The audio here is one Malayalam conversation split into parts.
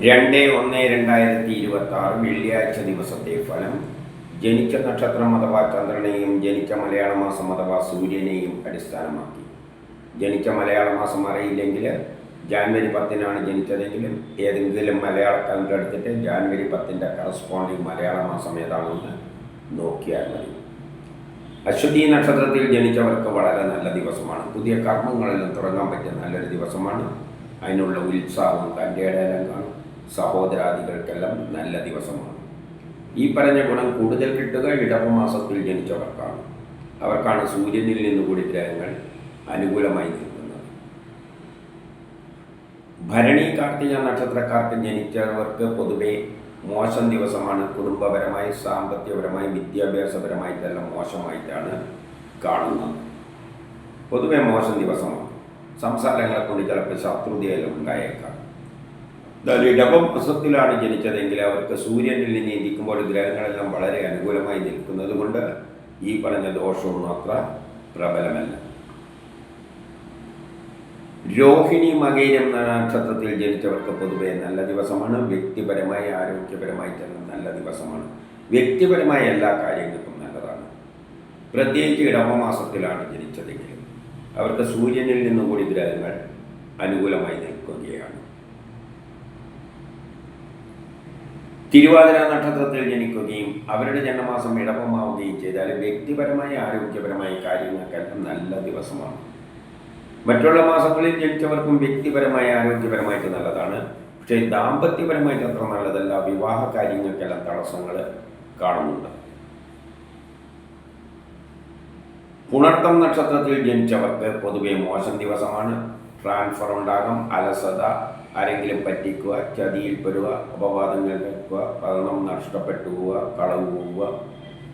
രണ്ട് ഒന്ന് രണ്ടായിരത്തി ഇരുപത്തി ആറ് വെള്ളിയാഴ്ച ദിവസത്തെ ഫലം. ജനിച്ച നക്ഷത്രം അഥവാ ചന്ദ്രനെയും ജനിച്ച മലയാള മാസം അഥവാ സൂര്യനെയും അടിസ്ഥാനമാക്കി. ജനിച്ച മലയാള മാസം അറിയില്ലെങ്കിൽ ജാനുവരി പത്തിനാണ് ജനിച്ചതെങ്കിലും ഏതെങ്കിലും മലയാള കലണ്ടർ എടുത്തിട്ട് ജാനുവരി പത്തിന്റെ കറസ്പോണ്ടിങ് മലയാള മാസം ഏതാണെന്ന് നോക്കിയാൽ മതി. അശ്വതി നക്ഷത്രത്തിൽ ജനിച്ചവർക്ക് വളരെ നല്ല ദിവസമാണ്. പുതിയ കർമ്മങ്ങളെല്ലാം തുടങ്ങാൻ പറ്റിയ നല്ലൊരു ദിവസമാണ്. അതിനുള്ള ഉത്സാഹവും തന്റെ ഇടയിലും കാണും. സഹോദരാദികൾക്കെല്ലാം നല്ല ദിവസമാണ്. ഈ പറഞ്ഞ ഗുണം കൂടുതൽ കിട്ടുക ഇടവമാസത്തിൽ ജനിച്ചവർക്കാണ്. അവർക്കാണ് സൂര്യനിൽ നിന്ന് കൂടി ഗ്രഹങ്ങൾ അനുകൂലമായി നിൽക്കുന്നത്. ഭരണി കാർത്തിക നക്ഷത്രക്കാർക്ക് ജനിച്ചവർക്ക് പൊതുവെ മോശം ദിവസമാണ്. കുടുംബപരമായി സാമ്പത്തികപരമായി വിദ്യാഭ്യാസപരമായിട്ടെല്ലാം മോശമായിട്ടാണ് കാണുന്നത്. പൊതുവെ മോശം ദിവസമാണ്. സംസാരങ്ങളെ കൊണ്ട് ചിലപ്പോൾ ശത്രുതയെല്ലാം ഉണ്ടായേക്കാം. ഇടവമാസത്തിലാണ് ജനിച്ചതെങ്കിൽ അവർക്ക് സൂര്യനിൽ നിന്ന് ഇരിക്കുമ്പോൾ ഗ്രഹങ്ങളെല്ലാം വളരെ അനുകൂലമായി നിൽക്കുന്നത് കൊണ്ട് ഈ പറഞ്ഞ ദോഷമൊന്നും അത്ര പ്രബലമല്ല. രോഹിണി മകേരം നക്ഷത്രത്തിൽ ജനിച്ചവർക്ക് പൊതുവെ നല്ല ദിവസമാണ്. വ്യക്തിപരമായി ആരോഗ്യപരമായി തന്നെ നല്ല ദിവസമാണ്. വ്യക്തിപരമായ എല്ലാ കാര്യങ്ങൾക്കും നല്ലതാണ്. പ്രത്യേകിച്ച് ഇടവമാസത്തിലാണ് ജനിച്ചതെങ്കിലും അവർക്ക് സൂര്യനിൽ നിന്നുകൂടി ഗ്രഹങ്ങൾ അനുകൂലമായി നിൽക്കുകയാണ്. തിരുവാതിര നക്ഷത്രത്തിൽ ജനിക്കുകയും അവരുടെ ജന്മമാസം ഇടവമാവുകയും ചെയ്താൽ വ്യക്തിപരമായ ആരോഗ്യപരമായ കാര്യങ്ങൾക്കെല്ലാം നല്ല ദിവസമാണ്. മറ്റുള്ള മാസങ്ങളിൽ ജനിച്ചവർക്കും വ്യക്തിപരമായി ആരോഗ്യപരമായിട്ട് നല്ലതാണ്. പക്ഷേ ദാമ്പത്യപരമായിട്ട് അത്ര നല്ലതല്ല. വിവാഹ കാര്യങ്ങൾക്കെല്ലാം തടസ്സങ്ങൾ കാണുന്നുണ്ട്. പുണർത്തം നക്ഷത്രത്തിൽ ജനിച്ചവർക്ക് പൊതുവെ മോശം ദിവസമാണ്. ട്രാൻസ്ഫർ ഉണ്ടാകും അലസത ആരെങ്കിലും പറ്റിക്കുക ചതിയിൽപ്പെടുക അപവാദങ്ങൾ കേൾക്കുക പണം നഷ്ടപ്പെട്ടു പോവുക കളവ് പോവുക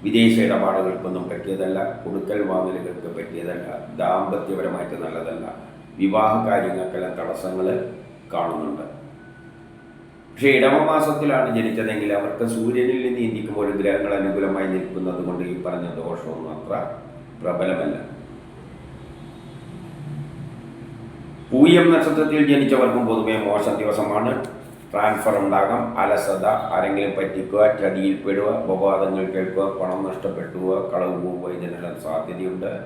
വിദേശ ഇടപാടുകൾക്കൊന്നും പറ്റിയതല്ല കൊടുക്കൽ വാങ്ങലുകൾക്ക് പറ്റിയതല്ല ദാമ്പത്യപരമായിട്ട് നല്ലതല്ല വിവാഹ കാര്യങ്ങൾക്കെല്ലാം തടസ്സങ്ങൾ കാണുന്നുണ്ട്. പക്ഷേ ഇടവമാസത്തിലാണ് ജനിച്ചതെങ്കിൽ അവർക്ക് സൂര്യനിൽ നിന്ന് ഇന്ത്യക്കുമ്പോൾ ഗ്രഹങ്ങൾ അനുകൂലമായി നിൽക്കുന്നത് കൊണ്ട് ഈ പറഞ്ഞ ദോഷമൊന്നും അത്ര പ്രബലമല്ല. പൂയം നക്ഷത്രത്തിൽ ജനിച്ചവർക്കും പൊതുവേ മോശം ദിവസമാണ്. ട്രാൻസ്ഫർ ഉണ്ടാകാം. അലസത ആരെങ്കിലും പറ്റിക്കുക ചതിയിൽപ്പെടുക അപവാദങ്ങൾ കേൾക്കുക പണം നഷ്ടപ്പെട്ടുക കളവ് പോവുക ഇതിനെല്ലാം സാധ്യതയുണ്ട്.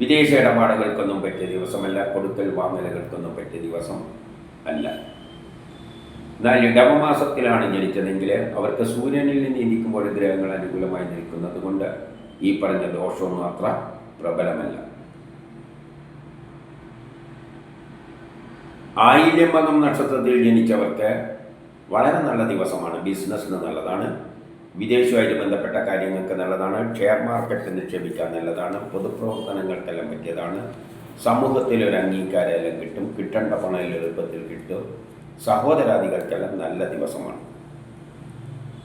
വിദേശ ഇടപാടുകൾക്കൊന്നും പറ്റിയ ദിവസമല്ല. കൊടുക്കൽ വാങ്ങലുകൾക്കൊന്നും പറ്റിയ ദിവസം അല്ല. എന്നാൽ ഇടവമാസത്തിലാണ് ജനിച്ചതെങ്കിൽ അവർക്ക് സൂര്യനിൽ നിന്ന് ഇരിക്കുമ്പോൾ ഗ്രഹങ്ങൾ അനുകൂലമായി നിൽക്കുന്നത് കൊണ്ട് ഈ പറഞ്ഞ ദോഷവും അത്ര പ്രബലമല്ല. ആയില്യമകം നക്ഷത്രത്തിൽ ജനിച്ചവർക്ക് വളരെ നല്ല ദിവസമാണ്. ബിസിനസ്സിന് നല്ലതാണ്. വിദേശവുമായിട്ട് ബന്ധപ്പെട്ട കാര്യങ്ങൾക്ക് നല്ലതാണ്. ഷെയർ മാർക്കറ്റ് നിക്ഷേപിക്കാൻ നല്ലതാണ്. പൊതുപ്രവർത്തനങ്ങൾക്കെല്ലാം പറ്റിയതാണ്. സമൂഹത്തിൽ ഒരു അംഗീകാരമെല്ലാം കിട്ടും. കിട്ടേണ്ട പണം എളുപ്പത്തിൽ കിട്ടും. സഹോദരാദികൾക്കെല്ലാം നല്ല ദിവസമാണ്.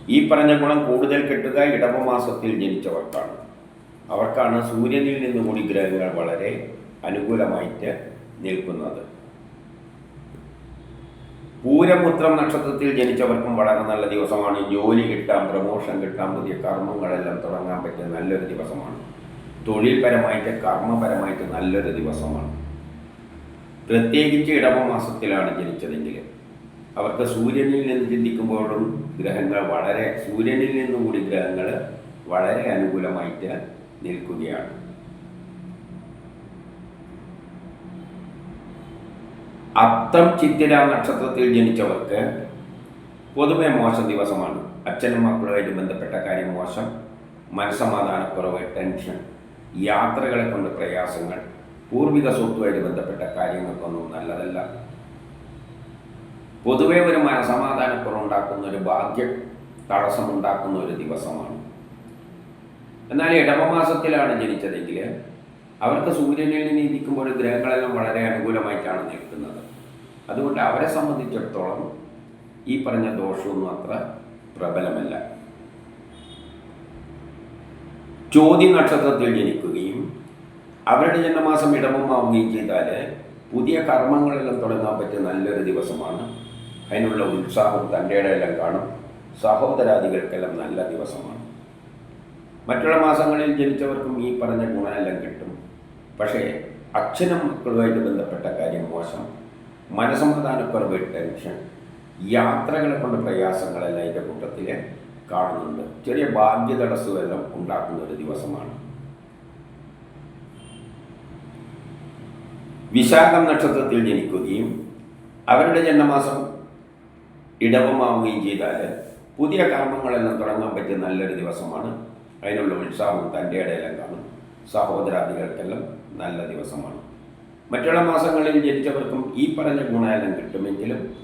ഈ പറഞ്ഞ ഗുണം കൂടുതൽ കിട്ടുക ഇടവമാസത്തിൽ ജനിച്ചവർക്കാണ്. അവർക്കാണ് സൂര്യനിൽ നിന്നുകൂടി ഗ്രഹങ്ങൾ വളരെ അനുകൂലമായിട്ട് നിൽക്കുന്നത്. പൂരമുത്രം നക്ഷത്രത്തിൽ ജനിച്ചവർക്കും വളരെ നല്ല ദിവസമാണ്. ജോലി കിട്ടാം പ്രമോഷൻ കിട്ടാം പുതിയ കർമ്മങ്ങളെല്ലാം തുടങ്ങാൻ പറ്റിയ നല്ലൊരു ദിവസമാണ്. തൊഴിൽപരമായിട്ട് കർമ്മപരമായിട്ട് നല്ലൊരു ദിവസമാണ്. പ്രത്യേകിച്ച് ഇടവമാസത്തിലാണ് ജനിച്ചതെങ്കിൽ അവർക്ക് സൂര്യനിൽ നിന്ന് ചിന്തിക്കുമ്പോഴും ഗ്രഹങ്ങൾ വളരെ സൂര്യനിൽ നിന്നുകൂടി ഗ്രഹങ്ങൾ വളരെ അനുകൂലമായിട്ട് നിൽക്കുകയാണ്. അത്തം ചിത്തിര നക്ഷത്രത്തിൽ ജനിച്ചവർക്ക് പൊതുവെ മോശം ദിവസമാണ്. അച്ഛനും മക്കളുമായിട്ട് ബന്ധപ്പെട്ട കാര്യം മോശം. മനസ്സമാധാനക്കുറവ് ടെൻഷൻ യാത്രകളെ കൊണ്ട് പ്രയാസങ്ങൾ പൂർവിക സ്വത്തുമായിട്ട് ബന്ധപ്പെട്ട കാര്യങ്ങൾക്കൊന്നും നല്ലതല്ല. പൊതുവെ ഒരു മനസമാധാനക്കുറവുണ്ടാക്കുന്ന ഒരു ഭാഗ്യ തടസ്സമുണ്ടാക്കുന്ന ഒരു ദിവസമാണ്. എന്നാൽ ഇടവമാസത്തിലാണ് ജനിച്ചതെങ്കിൽ അവർക്ക് സൂര്യനിൽ നിന്ന് ഇരിക്കുമ്പോൾ ഗ്രഹങ്ങളെല്ലാം വളരെ അനുകൂലമായിട്ടാണ് നിൽക്കുന്നത്. അതുകൊണ്ട് അവരെ സംബന്ധിച്ചിടത്തോളം ഈ പറഞ്ഞ ദോഷമൊന്നും അത്ര പ്രബലമല്ല. ചോദ്യ നക്ഷത്രത്തിൽ ജനിക്കുകയും അവരുടെ ജന്മമാസം ഇടമമാവുകയും ചെയ്താൽ പുതിയ കർമ്മങ്ങളെല്ലാം തുടങ്ങാൻ പറ്റിയ നല്ലൊരു ദിവസമാണ്. അതിനുള്ള ഉത്സാഹം തന്റെ കാണും. സഹോദരാദികൾക്കെല്ലാം നല്ല ദിവസമാണ്. മറ്റുള്ള മാസങ്ങളിൽ ജനിച്ചവർക്കും ഈ പറഞ്ഞ ഗുണമെല്ലാം കിട്ടും. പക്ഷേ അച്ഛനും മക്കളുമായിട്ട് ബന്ധപ്പെട്ട കാര്യം മോശം. മനസമാധാനക്കുറവ് ടെൻഷൻ യാത്രകളെ കൊണ്ട് പ്രയാസങ്ങളെല്ലാം അതിന്റെ കൂട്ടത്തിൽ കാണുന്നുണ്ട്. ചെറിയ ഭാഗ്യ തടസ്സമെല്ലാം ഉണ്ടാക്കുന്ന ഒരു ദിവസമാണ്. വിശാഖം നക്ഷത്രത്തിൽ ജനിക്കുകയും അവരുടെ ജന്മമാസം ഇടവമാവുകയും ചെയ്താൽ പുതിയ കർമ്മങ്ങളെല്ലാം തുടങ്ങാൻ പറ്റിയ നല്ലൊരു ദിവസമാണ്. അതിനുള്ള ഉത്സാഹം തന്റെ ഇടയിലും കാണും. സഹോദരാദികൾക്കെല്ലാം നല്ല ദിവസമാണ്. മറ്റുള്ള മാസങ്ങളിൽ ജനിച്ചവർക്കും ഈ പറഞ്ഞ ഗുണമെല്ലാം കിട്ടുമെങ്കിലും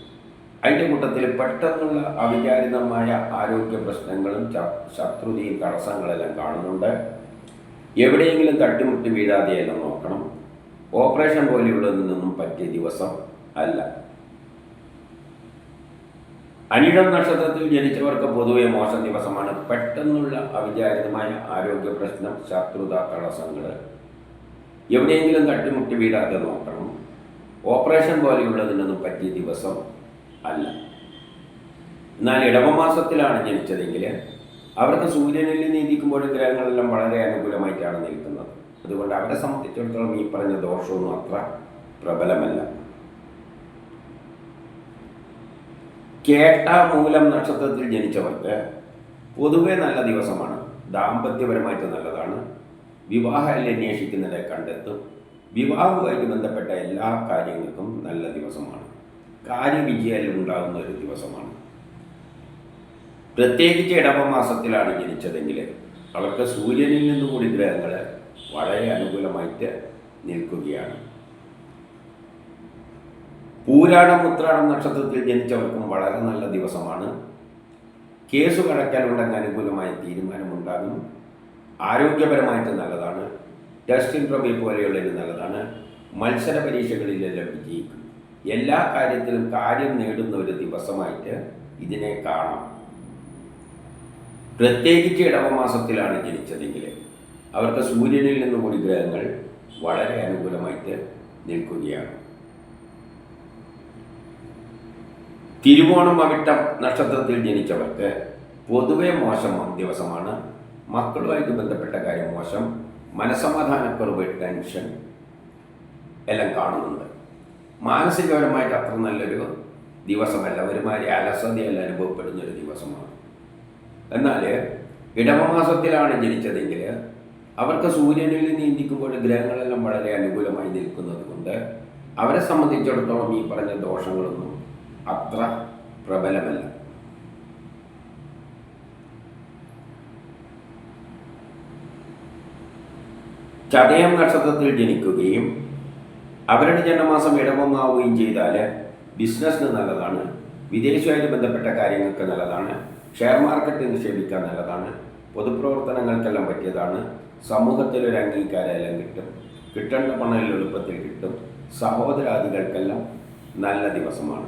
അതിന്റെ കൂട്ടത്തിൽ പെട്ടെന്നുള്ള അവിചാരിതമായ ആരോഗ്യ പ്രശ്നങ്ങളും ശത്രുതയും തടസ്സങ്ങളെല്ലാം കാണുന്നുണ്ട്. എവിടെയെങ്കിലും തട്ടിമുട്ടി വീഴാതെയെല്ലാം നോക്കണം. ഓപ്പറേഷൻ പോലെയുള്ളതിൽ നിന്നും പറ്റിയ ദിവസം അല്ല. അനിഴം നക്ഷത്രത്തിൽ ജനിച്ചവർക്ക് പൊതുവെ മോശം ദിവസമാണ്. പെട്ടെന്നുള്ള അവിചാരിതമായ ആരോഗ്യ പ്രശ്നം ശത്രുത തടസ്സങ്ങൾ എവിടെയെങ്കിലും തട്ടിമുട്ടി വീടാതെ നോക്കണം. ഓപ്പറേഷൻ പോലെയുള്ളതിനൊന്നും പറ്റിയ ദിവസം അല്ല. എന്നാൽ ഇടവമാസത്തിലാണ് ജനിച്ചതെങ്കിൽ അവർക്ക് സൂര്യനിൽ നീതിക്കുമ്പോഴും ഗ്രഹങ്ങളെല്ലാം വളരെ അനുകൂലമായിട്ടാണ് നിൽക്കുന്നത്. അതുകൊണ്ട് അവരെ സംബന്ധിച്ചിടത്തോളം ഈ പറഞ്ഞ ദോഷമൊന്നും അത്ര പ്രബലമല്ല. കേട്ട മൂലം നക്ഷത്രത്തിൽ ജനിച്ചവർക്ക് പൊതുവെ നല്ല ദിവസമാണ്. ദാമ്പത്യപരമായിട്ട് നല്ലതാണ്. വിവാഹം അന്വേഷിക്കുന്നതിനെ കണ്ടെത്തും. വിവാഹവുമായി ബന്ധപ്പെട്ട എല്ലാ കാര്യങ്ങൾക്കും നല്ല ദിവസമാണ്. കാര്യവിജയം ഉണ്ടാകുന്ന ഒരു ദിവസമാണ്. പ്രത്യേകിച്ച് ഇടവമാസത്തിലാണ് ജനിച്ചതെങ്കിൽ അവർക്ക് സൂര്യനിൽ നിന്നും കൂടി ഗ്രഹങ്ങൾ വളരെ അനുകൂലമായിട്ട് നിൽക്കുകയാണ്. പൂരാടം ഉത്രാടം നക്ഷത്രത്തിൽ ജനിച്ചവർക്കും വളരെ നല്ല ദിവസമാണ്. കേസ് കടക്കാനുണ്ടെങ്കിൽ അനുകൂലമായ തീരുമാനമുണ്ടാകും. ആരോഗ്യപരമായിട്ട് നല്ലതാണ്. ടെസ്റ്റ് ഇൻട്രവ്യൂ പോലെയുള്ളതിന് നല്ലതാണ്. മത്സര പരീക്ഷകളിലെല്ലാം വിജയിക്കും എല്ലാ കാര്യത്തിലും കാര്യം നേടുന്ന ഒരു ദിവസമായിട്ട് ഇതിനെ കാണാം. പ്രത്യേകിച്ച് ഇടവമാസത്തിലാണ് ജനിച്ചതെങ്കിൽ അവർക്ക് സൂര്യനിൽ നിന്ന് കൂടി ഗ്രഹങ്ങൾ വളരെ അനുകൂലമായിട്ട് നിൽക്കുകയാണ്. തിരുവോണം അവിട്ടം നക്ഷത്രത്തിൽ ജനിച്ചവർക്ക് പൊതുവെ മോശം ദിവസമാണ്. മക്കളുമായിട്ട് ബന്ധപ്പെട്ട കാര്യം മോശം. മനസമാധാനക്കുറവ് ടെൻഷൻ എല്ലാം കാണുന്നുണ്ട്. മാനസികപരമായിട്ട് അത്ര നല്ലൊരു ദിവസമല്ല. ഒരുമാതിരി അലസതയല്ല അനുഭവപ്പെടുന്ന ഒരു ദിവസമാണ്. എന്നാൽ ഇടവമാസത്തിലാണ് ജനിച്ചതെങ്കിൽ അവർക്ക് സൂര്യനിൽ നിന്ന് ഇന്ത്യക്കുമ്പോൾ ഗ്രഹങ്ങളെല്ലാം വളരെ അനുകൂലമായി നിൽക്കുന്നത് കൊണ്ട് അവരെ സംബന്ധിച്ചിടത്തോളം ഈ പറഞ്ഞ ദോഷങ്ങളൊന്നും അത്ര പ്രബലമല്ല. ചതയം നക്ഷത്രത്തിൽ ജനിക്കുകയും അവരുടെ ജന്മമാസം ഇടവമാവുകയും ചെയ്താൽ ബിസിനസ്സിന് നല്ലതാണ് വിദേശവുമായിട്ട് ബന്ധപ്പെട്ട കാര്യങ്ങൾക്ക് നല്ലതാണ് ഷെയർ മാർക്കറ്റ് നിക്ഷേപിക്കാൻ നല്ലതാണ് പൊതുപ്രവർത്തനങ്ങൾക്കെല്ലാം പറ്റിയതാണ് സമൂഹത്തിൽ ഒരു അംഗീകാരമെല്ലാം കിട്ടും കിട്ടേണ്ട പണം എളുപ്പത്തിൽ കിട്ടും സഹോദരാദികൾക്കെല്ലാം നല്ല ദിവസമാണ്.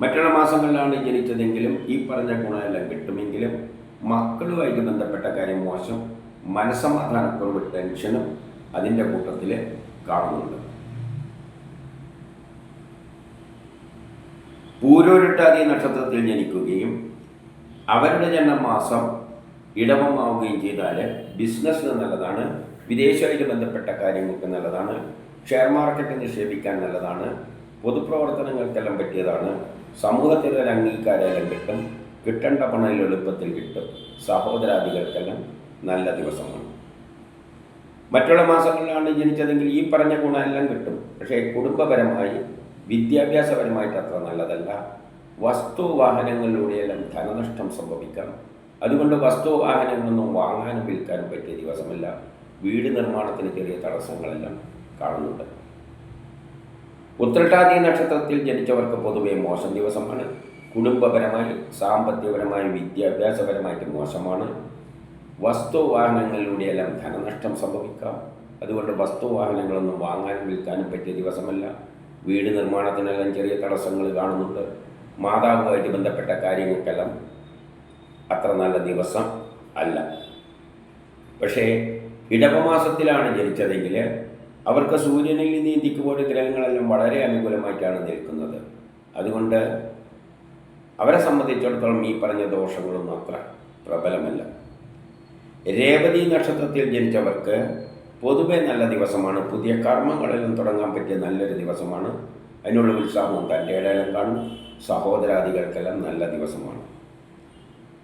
മറ്റുള്ള മാസങ്ങളിലാണ് ജനിച്ചതെങ്കിലും ഈ പറഞ്ഞ ഗുണമെല്ലാം കിട്ടുമെങ്കിലും മക്കളുമായിട്ട് ബന്ധപ്പെട്ട കാര്യം മോശം മനസ്സമാധാനക്കുറവ് ടെൻഷനും അതിന്റെ കൂട്ടത്തിൽ കാണുന്നുണ്ട്. പൂരോരിട്ടാതി നക്ഷത്രത്തിൽ ജനിക്കുകയും അവരുടെ ജന്മമാസം ഇടവമാവുകയും ചെയ്താൽ ബിസിനസ്സിന് നല്ലതാണ് വിദേശമായിട്ട് ബന്ധപ്പെട്ട കാര്യങ്ങൾക്ക് നല്ലതാണ് ഷെയർ മാർക്കറ്റ് നിക്ഷേപിക്കാൻ നല്ലതാണ് പൊതുപ്രവർത്തനങ്ങൾക്കെല്ലാം പറ്റിയതാണ് സമൂഹത്തിൽ ഒരു അംഗീകാരമെല്ലാം കിട്ടും കിട്ടേണ്ട പണം എളുപ്പത്തിൽ കിട്ടും സഹോദരാദികൾക്കെല്ലാം നല്ല ദിവസമാണ്. മറ്റുള്ള മാസങ്ങളിലാണ് ജനിച്ചതെങ്കിൽ ഈ പറഞ്ഞ ഗുണമെല്ലാം കിട്ടും. പക്ഷേ കുടുംബപരമായി വിദ്യാഭ്യാസപരമായിട്ട് അത്ര നല്ലതല്ല. വസ്തു വാഹനങ്ങളിലൂടെയെല്ലാം ധനനഷ്ടം സംഭവിക്കാം അതുകൊണ്ട് വസ്തു വാഹനങ്ങളൊന്നും വാങ്ങാനും വിൽക്കാനും പറ്റിയ ദിവസമല്ല. വീട് നിർമ്മാണത്തിന് ചെറിയ തടസ്സങ്ങളെല്ലാം കാണുന്നുണ്ട്. ഉത്രട്ടാതി നക്ഷത്രത്തിൽ ജനിച്ചവർക്ക് പൊതുവെ മോശം ദിവസമാണ്. കുടുംബപരമായി സാമ്പത്തികപരമായി വിദ്യാഭ്യാസപരമായിട്ട് മോശമാണ്. വസ്തു എല്ലാം ധനനഷ്ടം സംഭവിക്കാം. അതുകൊണ്ട് വസ്തുവാഹനങ്ങളൊന്നും വാങ്ങാനും വിൽക്കാനും പറ്റിയ ദിവസമല്ല. വീട് നിർമ്മാണത്തിനെല്ലാം ചെറിയ തടസ്സങ്ങൾ കാണുന്നുണ്ട്. മാതാവുമായിട്ട് ബന്ധപ്പെട്ട കാര്യങ്ങൾക്കെല്ലാം അത്ര നല്ല ദിവസം അല്ല. പക്ഷേ ഇടവമാസത്തിലാണ് ജനിച്ചതെങ്കിൽ അവർക്ക് സൂര്യനിൽ നീന്തിക്കുമ്പോൾ ഗ്രഹങ്ങളെല്ലാം വളരെ അനുകൂലമായിട്ടാണ് നിൽക്കുന്നത്. അതുകൊണ്ട് അവരെ സംബന്ധിച്ചിടത്തോളം ഈ പറഞ്ഞ ദോഷങ്ങളൊന്നും അത്ര പ്രബലമല്ല. രേവതി നക്ഷത്രത്തിൽ ജനിച്ചവർക്ക് പൊതുവെ നല്ല ദിവസമാണ്. പുതിയ കർമ്മങ്ങളിലും തുടങ്ങാൻ പറ്റിയ നല്ലൊരു ദിവസമാണ്. അതിനുള്ള ഉത്സാഹവും തന്റെ ഇടയിലും കാണും. സഹോദരാദികൾക്കെല്ലാം നല്ല ദിവസമാണ്.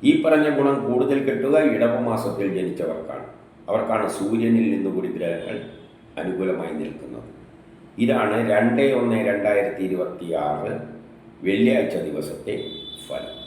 ഈ പറഞ്ഞ ഗുണം കൂടുതൽ കിട്ടുക ഇടവമാസത്തിൽ ജനിച്ചവർക്കാണ്. അവർക്കാണ് സൂര്യനിൽ നിന്നുകൂടി ഗ്രഹങ്ങൾ അനുകൂലമായി നിൽക്കുന്നത്. ഇതാണ് രണ്ട് ഒന്ന് രണ്ടായിരത്തി ഇരുപത്തി ആറ് വെള്ളിയാഴ്ച ദിവസത്തെ ഫലം.